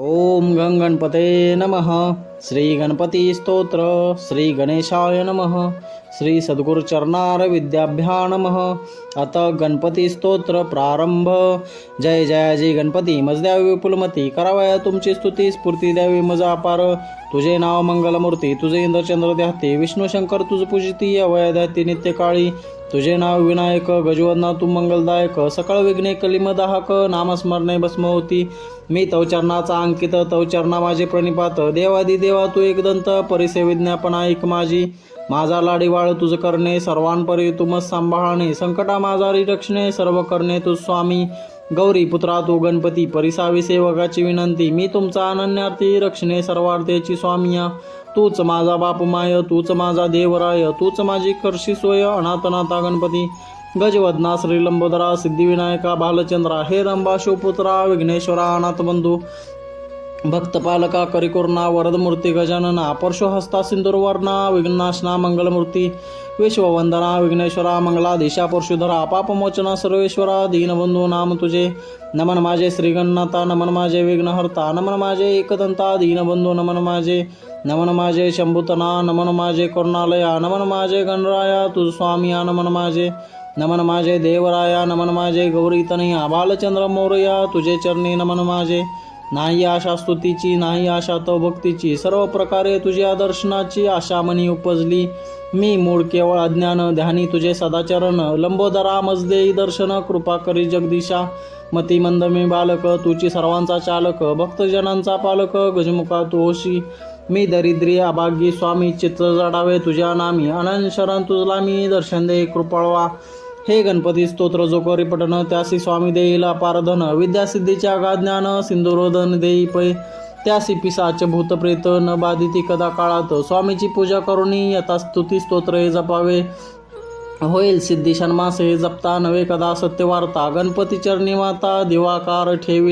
ओम गंगणपते नमः। श्री गणपती स्तोत्र श्री गणेशाय नम श्री सद्गुरु चरणार विद्याभ्या नम आता गणपती स्तोत्र प्रारंभ. जय जयाजी गणपती मज द्यावी विपुलमती करावया तुमची स्तुती स्फूर्ती द्यावी मज अपार. तुझे नाव मंगलमूर्ती तुझे इंद्रचंद्र द्याते विष्णू शंकर तुझ पूजिती अवया द्याते नित्यकाळी तुझे नाव विनायक गजवदना तू मंगलदायक सकळ विघ्ने कलिमदाहक नामस्मरणे भस्म होती मी तवचरणाचा अंकित तवचरणा माझे प्रणिपात देवादिदे देवा तू एकदंत परिसे विज्ञापना ऐक माझी. माझा लाडीवाळ तुझ करणे सर्वांपरी तुमच सांभाळणे. संकटा माझारी रक्षणे सर्व करणे तू स्वामी. गौरी पुत्रा तू गणपती परिसावी सेवकाची विनंती. मी तुमचा अनन्यार्थी रक्षणे सर्वार्थेची स्वामिया. तूच माझा बाप माय तूच माझा देवराय तूच माझी कर्षी सोय अनाथनाथा गणपती. गजवदना श्री लंबोदरा सिद्धिविनायका बालचंद्रा हे रंबा शिवपुत्रा विघ्नेश्वरा अनाथ बंधू. भक्तपालका करिकुर्णा वरदमूर्ती गजानना परशुहस्ता सिंदूरवर्णा विघ्नाशना मंगलमूर्ती विश्ववंदना विघ्नेश्वरा मंगलाधीशा परशुधरा पापमोचना सर्वेश्वरा दीनबंधू नाम तुझे। नमन माझे श्रीगणनाता नमन माझे विघ्नहर्ता नमन माझे एकदंता दीनबंधू नमन माझे। नमन माझे शंभुतना नमन माझे करुणालया नमन माझे गणराया तुझ स्वामीया नमन माझे। नमन माझे देवराया नमन माझे गौरीतनया बालचंद्र मोरया तुझे चरणी नमन माझे। नाही आशा स्तुतीची नाही आशा तो भक्तीची सर्व प्रकारे तुझ्या दर्शनाची आशा मनी उपजली. मी मूळ केवळ अज्ञान ध्यानी तुझे सदाचरण. लंबोदरा मजदेई दर्शन कृपा करी जगदीशा. मती मंद मी बालक तुझी सर्वांचा चालक. भक्तजनांचा पालक गजमुखा तू होशी मी दरिद्री अभागी स्वामी चित्र जडावे तुझ्या नामी. अनंत शरण तुझला मी दर्शन दे कृपळवा हे गणपती स्तोत्र जो करी पठन त्यासी स्वामी देईल पारधन विद्यासिद्धीचे अगाध सिंधुरोधन देई पै त्यासी पिसाच भूतप्रेत न बाधिती कदा काळात स्वामीची पूजा करुणी यथा स्तुती स्तोत्र हे जपावे. होईल सिद्धी षण्मास हे जपता नवे कदा सत्यवार्ता गणपती चरणी माता दिवाकार ठेवी.